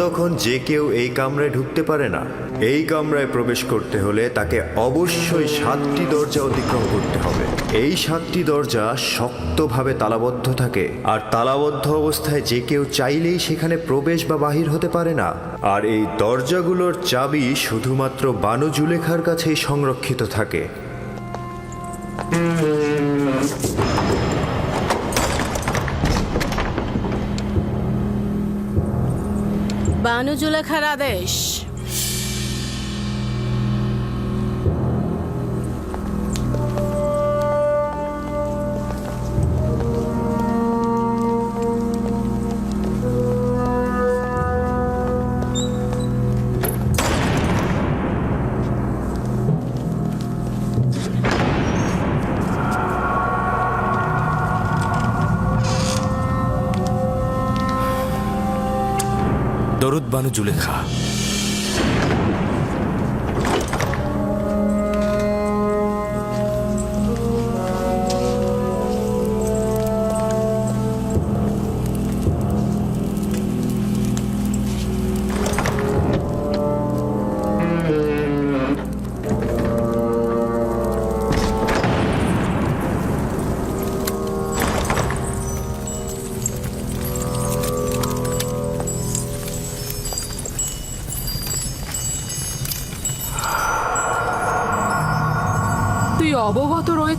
তখন যে কেউ এই কামরায় ঢুকতে পারে না। এই কামরায় প্রবেশ করতে হলে তাকে অবশ্যই সাতটি দরজা অতিক্রম করতে হবে। এই সাতটি দরজা শক্তভাবে তালাবদ্ধ থাকে, আর তালাবদ্ধ অবস্থায় যে কেউ চাইলেই সেখানে প্রবেশ বা বাহির হতে পারে না। আর এই দরজাগুলোর চাবি শুধুমাত্র বানু জুলেখার কাছেই সংরক্ষিত থাকে। বানু জুলেখার আদেশ। বানু জুলেখা।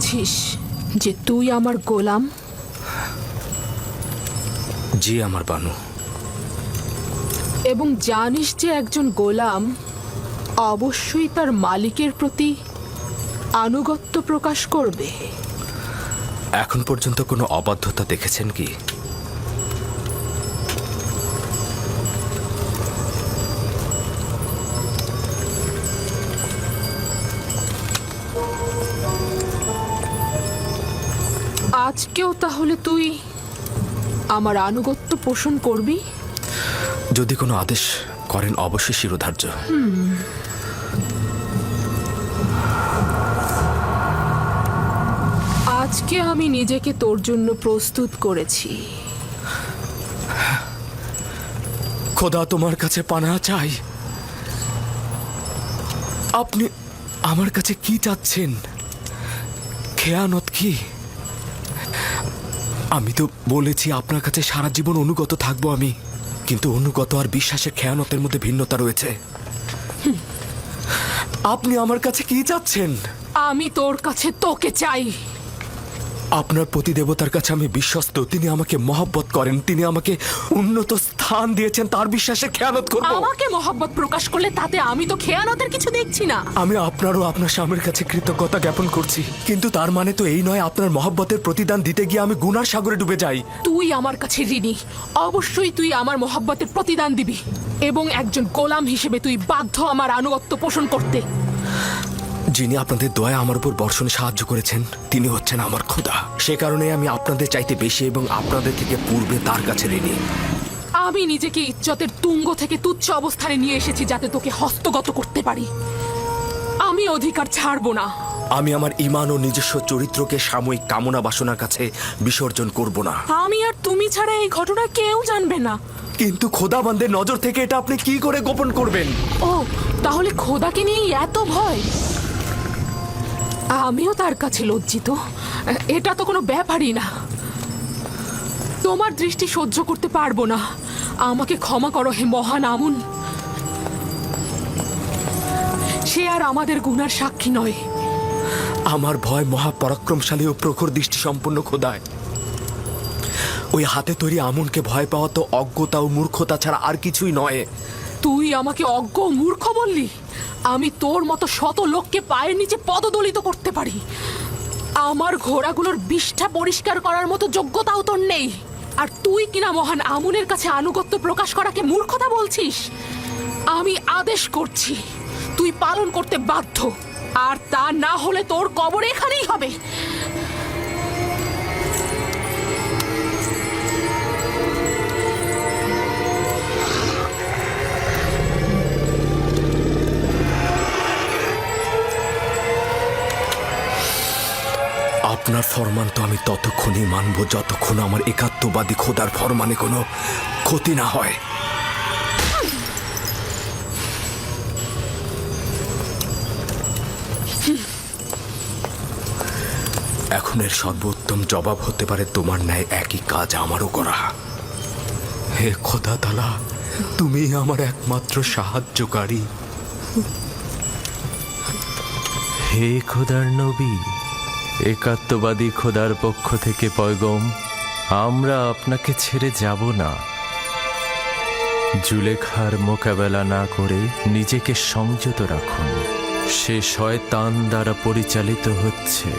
রয়েছিস যে তুই আমার গোলাম? জি আমার বানু। এবং জানিস যে একজন গোলাম অবশ্যই তার মালিকের প্রতি আনুগত্য প্রকাশ করবে। এখন পর্যন্ত কোনো অবাধ্যতা দেখেছেন কি? আজকেও তাহলে তুই আমার আনুগত্য পোষণ করবি? যদি কোনো আদেশ করেন অবশ্যই শিরোধার্য। আজকে আমি নিজেকে তোর জন্য প্রস্তুত করেছি। খোদা তোমার কাছে পানা চাই। আপনি আমার কাছে কি চাচ্ছেন? খেয়ানত কি? আমি তো বলেছি আপনার কাছে সারা জীবন অনুগত থাকব আমি। কিন্তু অনুগত আর বিশ্বাসের খেয়ানতের মধ্যে ভিন্নতা রয়েছে। আপনি আমার কাছে কি চাচ্ছেন? আমি তোর কাছে তোকে চাই। আপনার প্রতি দেবতার কাছে আমি বিশ্বস্ত। তিনি আমাকে মহব্বত করেন। তিনি আমাকে উন্নত স্থান দিয়েছেন তার বিশ্বাসে খেয়ানত করব। আমাকে মহব্বত প্রকাশ করলে তাতে আমি তো খেয়ানতের কিছু দেখছি না। আমি আপনারও আপনার স্বামীর কাছে কৃতজ্ঞতা জ্ঞাপন করছি। কিন্তু তার মানে তো এই নয় আপনার মহব্বতের প্রতিদান দিতে গিয়ে আমি গুনার সাগরে ডুবে যাই। তুই আমার কাছে ঋণী। অবশ্যই তুই আমার মহব্বতের প্রতিদান দিবি। এবং একজন গোলাম হিসেবে তুই বাধ্য আমার আনুগত্য পোষণ করতে। যিনি আপনাদের দয়া আমার উপর বর্ষণে সাহায্য করেছেন তিনি হচ্ছেন আমার খোদা। সে কারণে আমি আপনাদের চাইতে বেশি এবং আপনাদের থেকে পূর্বে তার কাছে ঋণী। আমি নিজেকে ইজ্জতের তুঙ্গ থেকে তুচ্ছ অবস্থানে নিয়ে এসেছি যাতে তোকে হস্তগত করতে পারি। আমি অধিকার ছাড়বো না। আমি আমার ইমান ও নিজস্ব চরিত্রকে সাময়িক কামনা বাসনার কাছে বিসর্জন করব না। আমি আর তুমি ছাড়া এই ঘটনা কেউ জানবে না। কিন্তু খোদাবান্দের নজর থেকে এটা আপনি কি করে গোপন করবেন? ও তাহলে খোদাকে নিয়ে এত ভয়? আমিও তার কাছে লজ্জিত। এটা তো কোনো ব্যাপারই না। তোমার দৃষ্টি সহ্য করতে পারব না। আমাকে ক্ষমা করো হে মহান আমুন। সে আর আমাদের গুনার সাক্ষী নয়। আমার ভয় মহাপরাক্রমশালী ও প্রখর দৃষ্টি সম্পন্ন খোদায়। ওই হাতে তৈরি আমনকে ভয় পাওয়া তো অজ্ঞতা ও মূর্খতা ছাড়া আর কিছুই নয়। তুই আমাকে অজ্ঞ ও মূর্খ বললি? আমি তোর মতো শত লোককে পায়ের নিচে পদদলিত করতে পারি। আমার ঘোড়াগুলোর বিষ্ঠা পরিষ্কার করার মতো যোগ্যতাও তোর নেই। আর তুই কিনা মহান আমুনের কাছে আনুগত্য প্রকাশ করাকে মূর্খতা বলছিস? আমি আদেশ করছি, তুই পালন করতে বাধ্য। আর তা না হলে তোর কবর এখানেই হবে। আপনার ফরমান তো আমি ততক্ষণই মানব, যতক্ষণ আমার একাত্মবাদী খোদার ফরমানে কোনো ক্ষতি না হয়। এখন এর সর্বোত্তম জবাব হতে পারে তোমার ন্যায় একই কাজ আমারও করা। হে খোদা তালা, তুমি আমার একমাত্র সাহায্যকারী। হে খোদার নবী একাত্মবাদী খোদার পক্ষ থেকে পয়গম, আমরা আপনাকে ছেড়ে যাব না। জুলেখার মোকাবেলা না করে নিজেকে সংযত রাখুন। সে শয়তান দ্বারা পরিচালিত হচ্ছে।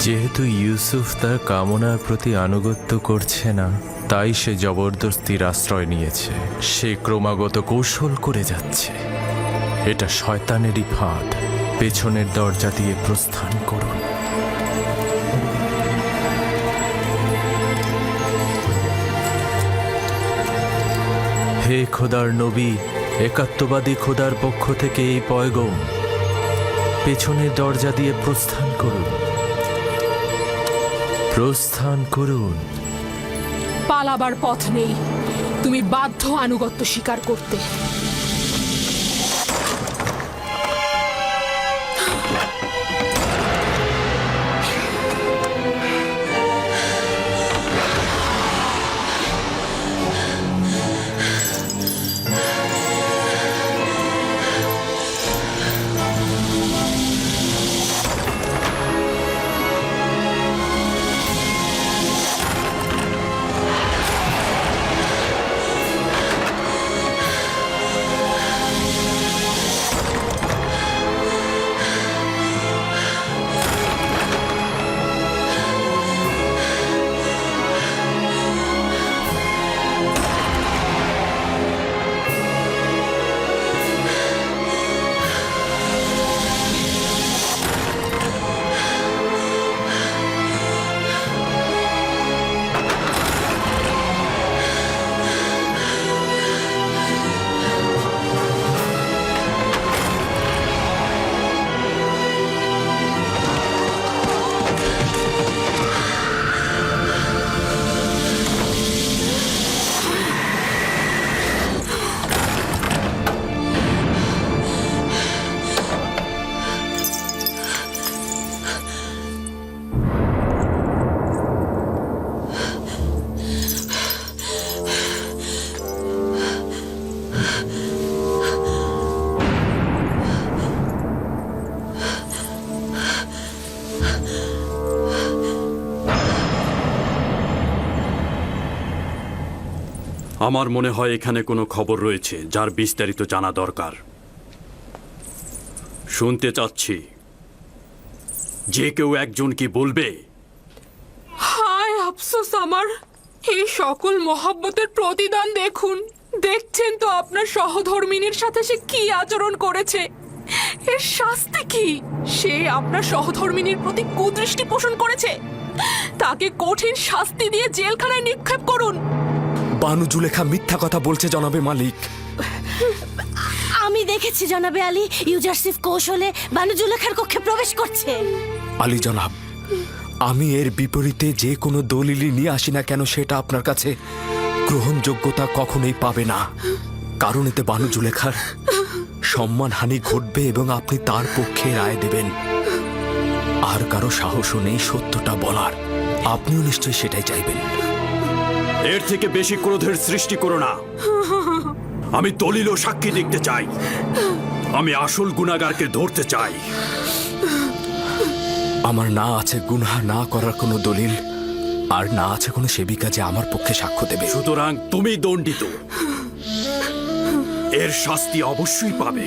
যেহেতু ইউসুফ তার কামনার প্রতি আনুগত্য করছে না, তাই সে জবরদস্তির আশ্রয় নিয়েছে। সে ক্রমাগত কৌশল করে যাচ্ছে। এটা শয়তানেরই ফাঁদ। পেছনের দরজা দিয়ে প্রস্থান করুন। হে খোদার নবী, একাত্মবাদী খোদার পক্ষ থেকে এই পয়গম, পেছনের দরজা দিয়ে প্রস্থান করুন। প্রস্থান করুন। পালাবার পথ নেই। তুমি বাধ্য আনুগত্য স্বীকার করতে। আমার মনে হয় এখানে কোনো খবর রয়েছে যার বিস্তারিত জানা দরকার। শুনতে চাচ্ছি। যে কেউ একজন কি বলবে? হায় আফসোস আমার। এই সকল মহাব্বতের প্রতিদান দেখুন। দেখছেন তো আপনার সহধর্মিনীর সাথে সে কি আচরণ করেছে? এর শাস্তি কি? সে আপনার সহধর্মিনীর প্রতি কুদৃষ্টি পোষণ করেছে? তাকে কঠিন শাস্তি দিয়ে জেলখানায় নিক্ষেপ করুন। বানু জুলেখা মিথ্যা কথা বলছে জনাবে মালিক। আমি দেখেছি জনাবে আলী ইউজারসিফ কৌশলে বানুজুলেখার কক্ষে প্রবেশ করছে। আলী জনাব আমি এর বিপরীতে যে কোনো দলিলই নিয়ে আসি না কেন সেটা আপনার কাছে গ্রহণযোগ্যতা কখনোই পাবে না। কারণ এতে বানু জুলেখার সম্মানহানি ঘটবে এবং আপনি তার পক্ষে রায় দেবেন। আর কারও সাহসও নেই সত্যটা বলার। আপনিও নিশ্চয়ই সেটাই চাইবেন। এর থেকে বেশি ক্রোধের সৃষ্টি করো না। আমি দলিল ও সাক্ষী দেখতে চাই। আমি আসল গুণাগারকে ধরতে চাই। আমার না আছে গুনহা না করার কোনো দলিল আর না আছে কোনো সেবিকা যে আমার পক্ষে সাক্ষ্য দেবে। সুতরাং তুমি দণ্ডিত। এর শাস্তি অবশ্যই পাবে।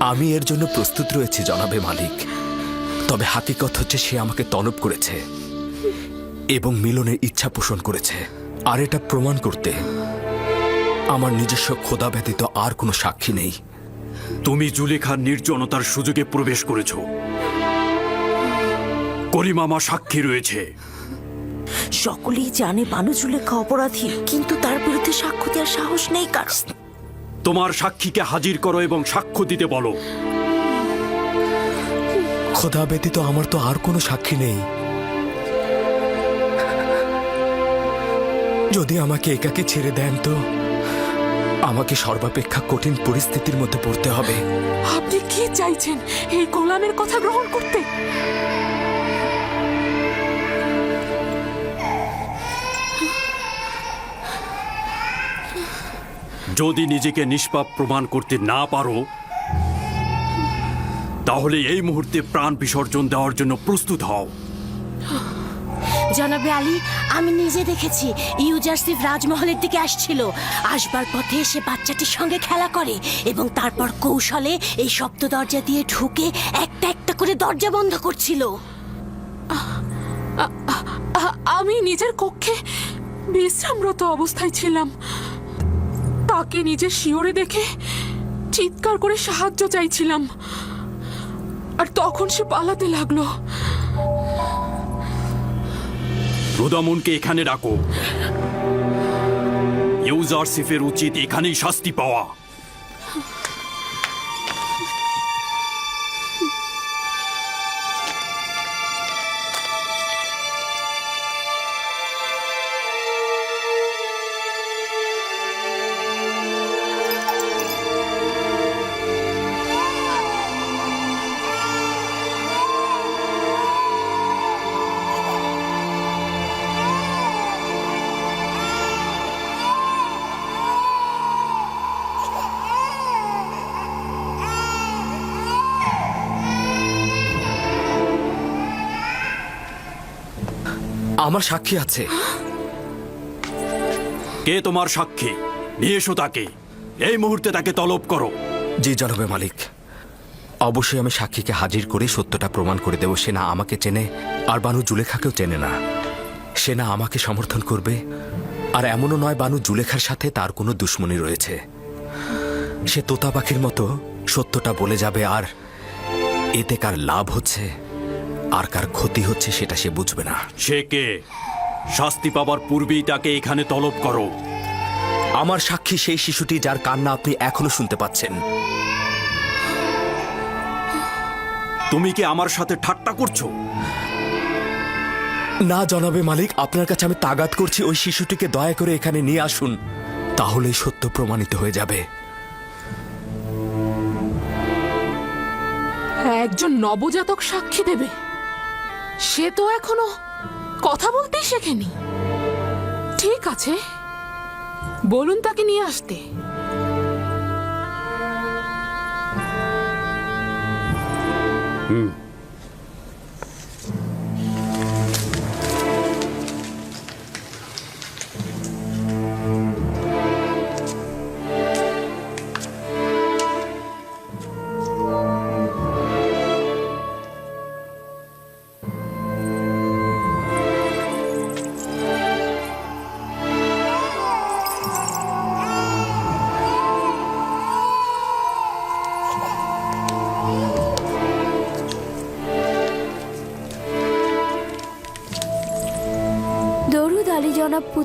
আমি এর জন্য প্রস্তুত রয়েছি জনাবে মালিক। তবে হাকিকত হচ্ছে সে আমাকে তলব করেছে এবং মিলনের ইচ্ছা পোষণ করেছে। আর এটা প্রমাণ করতে আমার নিজস্ব খোদা ব্যতীত আর কোনো সাক্ষী নেই। তুমি জুলেখার নির্জনতার সুযোগে প্রবেশ করেছ। করিমামা সাক্ষী রয়েছে। সকলেই জানে বানুজুলেখা অপরাধী কিন্তু তার বিরুদ্ধে সাক্ষ্য দেওয়ার সাহস নেই কার। তোমার সাক্ষীকে হাজির করো এবং সাক্ষ্য দিতে বলো। খোদা ব্যতীত আমার তো আর কোনো সাক্ষী নেই। যদি আমাকে একাকে ছেড়ে দেন তো? আমাকে সর্বাপেক্ষা কঠিন পরিস্থিতির মধ্যে পড়তে হবে। আপনি কি চাইছেন এই গোলামের কথা গ্রহণ করতে? যদি নিজেকে নিষ্পাপ প্রমাণ করতে না পারো তাহলে এই মুহূর্তে প্রাণ বিসর্জন দেওয়ার জন্য প্রস্তুত হও। জনাবে আলী, আমি নিজে দেখেছি, ইউজারসিফ রাজমহলের দিকে আসছিল। আসবার পথে সে বাচ্চাটির সঙ্গে খেলা করে এবং তারপর কৌশলে এই সপ্ত দরজা দিয়ে ঢুকে একটা একটা করে দরজা বন্ধ করছিল। আমি নিজের কক্ষে বিশ্রামরত অবস্থায় ছিলাম। তাকে নিজের শিওরে দেখে চিৎকার করে সাহায্য চাইছিলাম। আর তখন সে পালাতে লাগল। রুদামনকে এখানে ডাকো। ইউজারসিফের উচিত এখানেই শাস্তি পাওয়া। আমার সাক্ষী আছে। কে তোমার সাক্ষী? নিয়ে এসো তাকে। এই মুহূর্তে তাকে তলব করো। জি জনাবে মালিক। অবশ্যই আমি সাক্ষীকে হাজির করে সত্যটা প্রমাণ করে দেব। সে না আমাকে চেনে আর বানু জুলেখাকেও চেনে না। সে না আমাকে সমর্থন করবে আর এমনও নয় বানু জুলেখার সাথে তার কোনো দুশ্মনী রয়েছে। সে তোতা পাখির মতো সত্যটা বলে যাবে আর এতে কার লাভ হচ্ছে? আর কার ক্ষতি হচ্ছে সেটা সে বুঝবে না। সে কে? শাস্তি পাবার পূর্বেই তাকে এখানে তলব করো। আমার সাক্ষী সেই শিশুটি যার কান্না আপনি এখনও শুনতে পাচ্ছেন। তুমি কি আমার সাথে ঠাট্টা করছ? না জনাবে মালিক আপনার কাছে আমি তাগাত করছি ওই শিশুটিকে দয়া করে এখানে নিয়ে আসুন। তাহলেই সত্য প্রমাণিত হয়ে যাবে। একজন নবজাতক সাক্ষী দেবে। সে তো এখনও কথা বলতেই শেখেনি। ঠিক আছে বলুন তাকে নিয়ে আসতে। দরুদ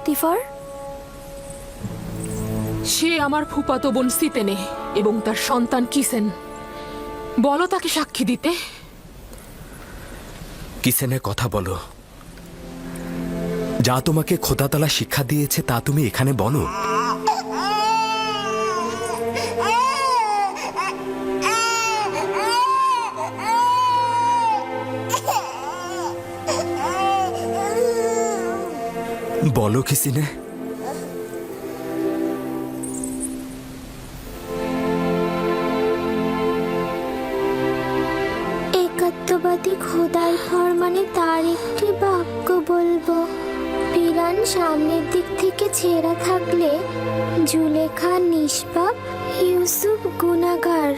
পুতিফার সে আমার ফুপাতো বোন সিতেনে এবং তার সন্তান কিসেন? বলো তাকে সাক্ষী দিতে। কিসেনের কথা বলো? যা তোমাকে খোদাতলা শিক্ষা দিয়েছে তা তুমি এখানে বলো। বলো কিসিনে একাত্মবাদী খোদার ফরমানে তার একটি বাক্য বলব। পিরান সামনের দিক থেকে ছেঁড়া থাকলে জুলেখা, নিষ্পাপ, ইউসুফ গুনাগার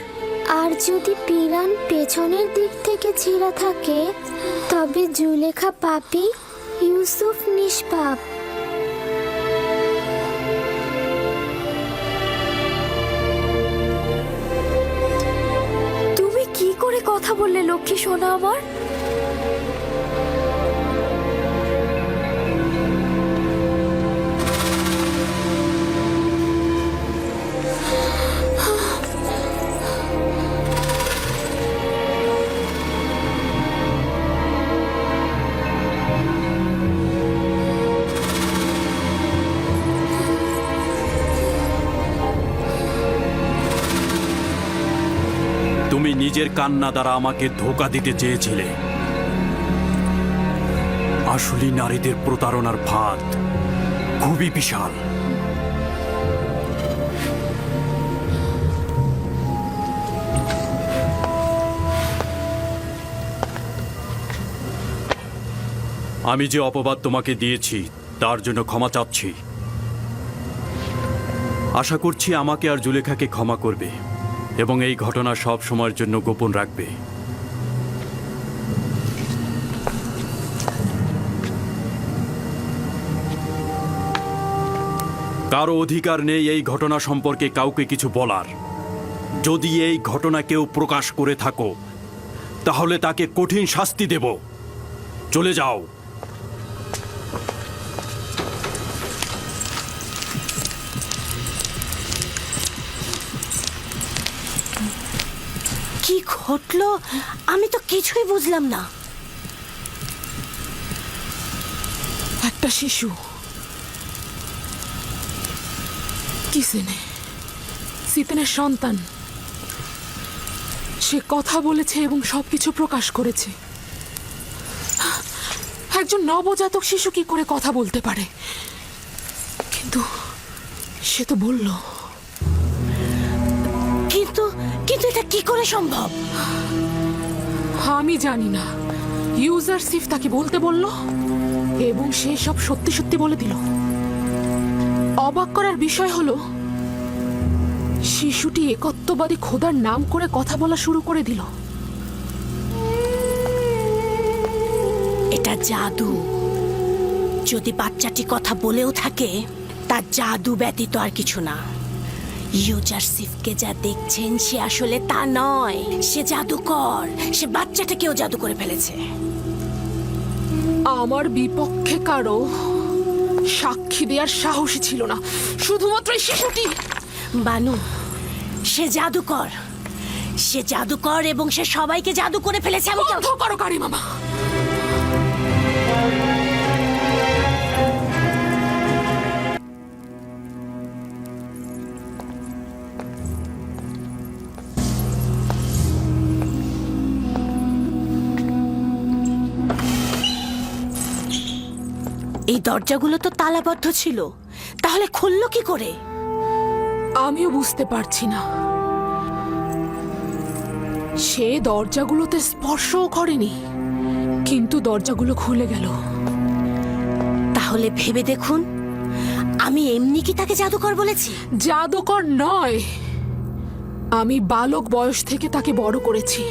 আর যদি পিরান পেছনের দিক থেকে ছেঁড়া থাকে, তবে জুলেখা পাপি, ইউসুফ নিষ্পাপ। বললে লক্ষ্মী সোনা আমার? তুমি নিজের কান্না দ্বারা আমাকে ধোকা দিতে চেয়েছিলে। আসলে নারীদের প্রতারণার ভাত খুবই বিশাল। আমি যে অপবাদ তোমাকে দিয়েছি, তার জন্য ক্ষমা চাচ্ছি। আশা করছি আমাকে আর জুলেখাকে ক্ষমা করবে। এবং এই ঘটনা সব সময়ের জন্য গোপন রাখবে। কারও অধিকার নেই এই ঘটনা সম্পর্কে কাউকে কিছু বলার। যদি এই ঘটনা কেউ প্রকাশ করে থাকো, তাহলে তাকে কঠিন শাস্তি দেব। চলে যাও। ঘটলো? আমি তো কিছুই বুঝলাম না। একটা শিশু। কিসেনে সিতেনের সন্তান। সে কথা বলেছে এবং সবকিছু প্রকাশ করেছে। একজন নবজাতক শিশু কি করে কথা বলতে পারে? কিন্তু সে তো বলল। কি করে সম্ভব? আমি জানি না। ইউজার সিফ তাকে বলতে বলল এবং সে সব সত্যি সত্যি বলে দিল। অবাক করার বিষয় হলো শিশুটি একত্ববাদী খোদার নাম করে কথা বলা শুরু করে দিল। এটা জাদু। যদি বাচ্চাটি কথা বলেও থাকে তার জাদু ব্যতীত আর কিছু না। ইউজারসিফকে যা দেখছেন সে আসলে তা নয়। সে জাদুকর। সে বাচ্চাটাকেও জাদু করে ফেলেছে। আমার বিপক্ষে কারও সাক্ষী দেওয়ার সাহসী ছিল না। শুধুমাত্র এই শিশুটি। বানু সে জাদুকর। সে জাদুকর এবং সে সবাইকে জাদু করে ফেলেছে আমি বন্ধ করো কারি মামা। এই দরজাগুলো তো তালাবদ্ধ ছিল। তাহলে খুললো কি করে? আমিও বুঝতে পারছি না। সে দরজাগুলোতে স্পর্শও করেনি কিন্তু দরজাগুলো খুলে গেল। তাহলে ভেবে দেখুন আমি এমনি কি তাকে জাদুকর বলেছি? জাদুকর নয় আমি বালক বয়স থেকে তাকে বড় করেছি।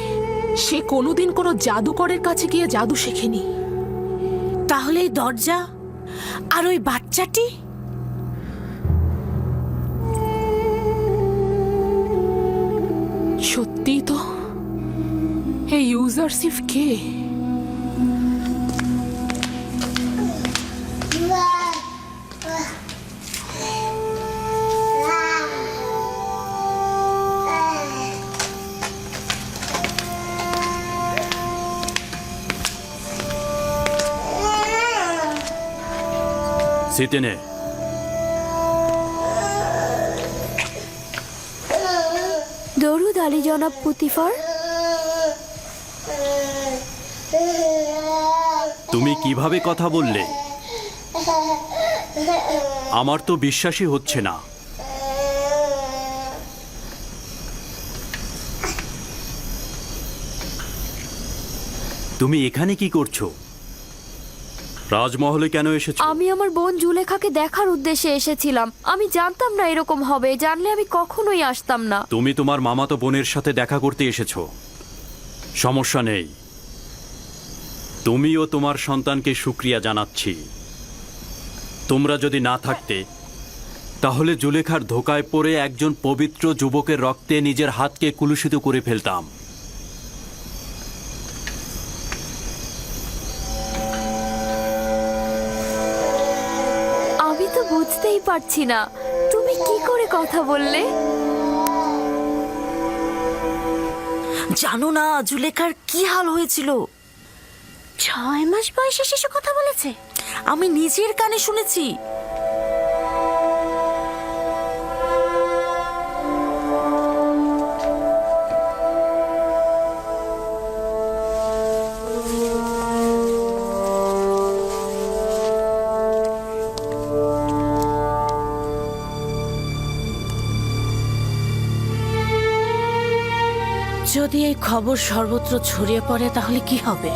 সে কোনোদিন কোনো জাদুকরের কাছে গিয়ে জাদু শেখেনি। তাহলে এই দরজা আর ওই বাচ্চাটি? সত্যি তো? এই ইউজারসিফ কে? সিতেনে দরুদ আলী জনাব পুতিফার? তুমি কীভাবে কথা বললে? আমার তো বিশ্বাসই হচ্ছে না। তুমি এখানে কি করছ? রাজমহলে কেন এসেছ? আমি আমার বোন জুলেখাকে দেখার উদ্দেশ্যে এসেছিলাম। আমি জানতাম না এরকম হবে জানলে আমি কখনোই আসতাম না। তুমি তোমার মামাতো বোনের সাথে দেখা করতে এসেছ। সমস্যা নেই। তুমিও তোমার সন্তানকে সুক্রিয়া জানাচ্ছি। তোমরা যদি না থাকতে তাহলে জুলেখার ধোকায় পড়ে একজন পবিত্র যুবকের রক্তে নিজের হাতকে কুলুষিত করে ফেলতাম। বুঝতেই পারছি না। তুমি কি করে কথা বললে? জানো না জুলেখার কি হাল হয়েছিল? ছয় মাস বয়সে শিশু কথা বলেছে। আমি নিজের কানে শুনেছি। যদি এই খবর সর্বত্র ছড়িয়ে পড়ে তাহলে কি হবে?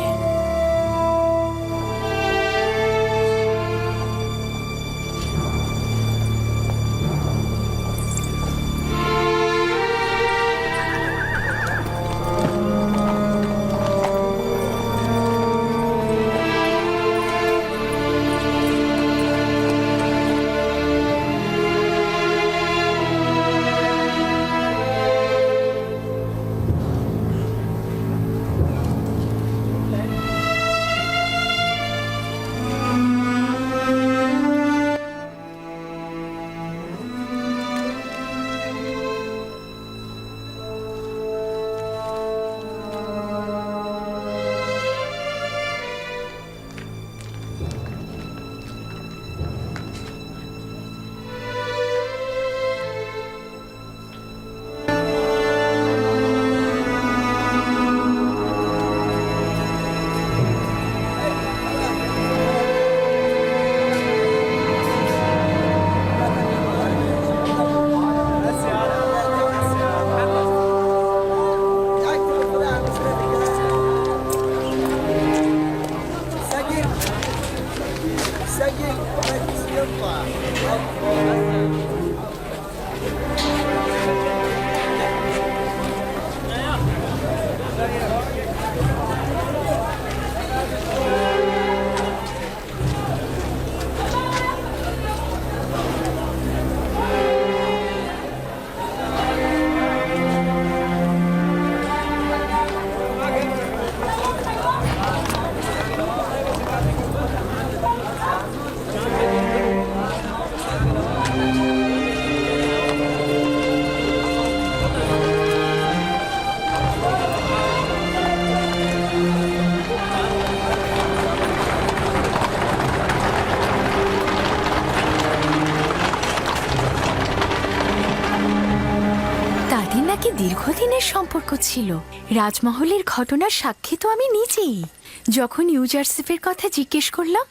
ছিল। রাজমহলের ঘটনার সাক্ষী তো আমি নিজেই। যখন ইউজারসিফের কথা জিজ্ঞেস করলাম,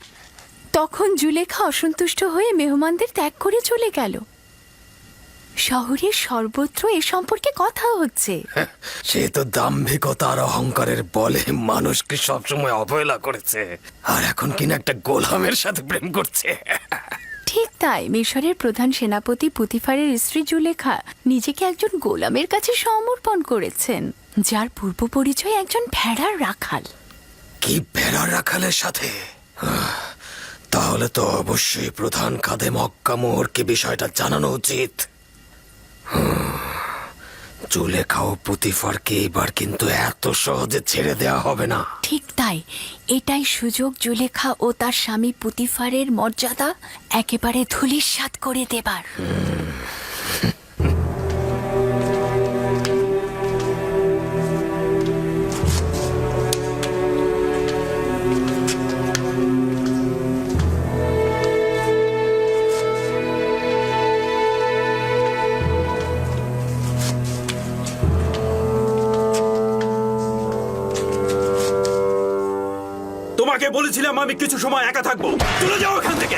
তখন জুলেখা অসন্তুষ্ট হয়ে মেহমানদের ত্যাগ করে চলে গেল। শহরের সর্বত্র এ সম্পর্কে কথা হচ্ছে। সে তো দাম্ভিকতা আর অহংকারের বলে মানুষকে সবসময় অবহেলা করেছে। আর এখন কিনা একটা গোলামের সাথে প্রেম করছে। ঠিক তাই মিশরের প্রধান সেনাপতি পুতিফারের স্ত্রী জুলেখা নিজেকে একজন গোলামের কাছে সমর্পণ করেছেন, যার পূর্ব পরিচয় একজন ভেড়ার রাখাল। কি ভেড়ার রাখালের সাথে? তাহলে তো অবশ্যই প্রধান কাদে মক্কা মোহরকে বিষয়টা জানানো উচিত। জুলেখা ও পুতিফারকে এবার কিন্তু এত সহজে ছেড়ে দেওয়া হবে না। ঠিক তাই। এটাই সুযোগ জুলেখা ও তার স্বামী পুতিফারের মর্যাদা একেবারে ধুলির ধুলিস্বাদ করে দেবার। কিছু সময় একা থাকব। চলে যাও এখান থেকে।